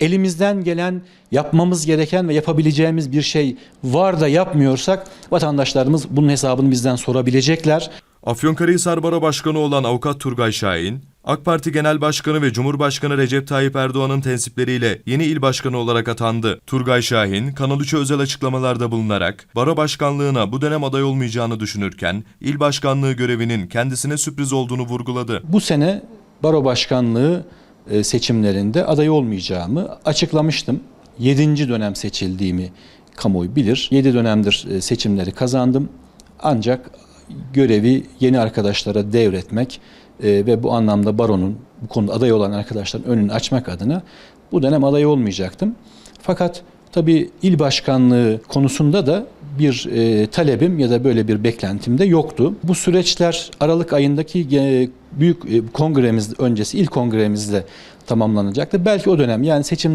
Elimizden gelen, yapmamız gereken ve yapabileceğimiz bir şey var da yapmıyorsak vatandaşlarımız bunun hesabını bizden sorabilecekler. Afyonkarahisar Baro Başkanı olan avukat Turgay Şahin, AK Parti Genel Başkanı ve Cumhurbaşkanı Recep Tayyip Erdoğan'ın tensipleriyle yeni il başkanı olarak atandı. Turgay Şahin, Kanal 3'e özel açıklamalarda bulunarak Baro Başkanlığına bu dönem aday olmayacağını düşünürken, il başkanlığı görevinin kendisine sürpriz olduğunu vurguladı. Bu sene baro başkanlığı seçimlerinde aday olmayacağımı açıklamıştım. 7. dönem seçildiğimi kamuoyu bilir. 7 dönemdir e, seçimleri kazandım. Ancak görevi yeni arkadaşlara devretmek e, ve bu anlamda baronun bu konuda aday olan arkadaşların önünü açmak adına bu dönem aday olmayacaktım. Fakat tabii il başkanlığı konusunda da bir e, talebim ya da böyle bir beklentim de yoktu. Bu süreçler Aralık ayındaki e, büyük e, kongremiz öncesi ilk kongremizde tamamlanacaktı. Belki o dönem yani seçim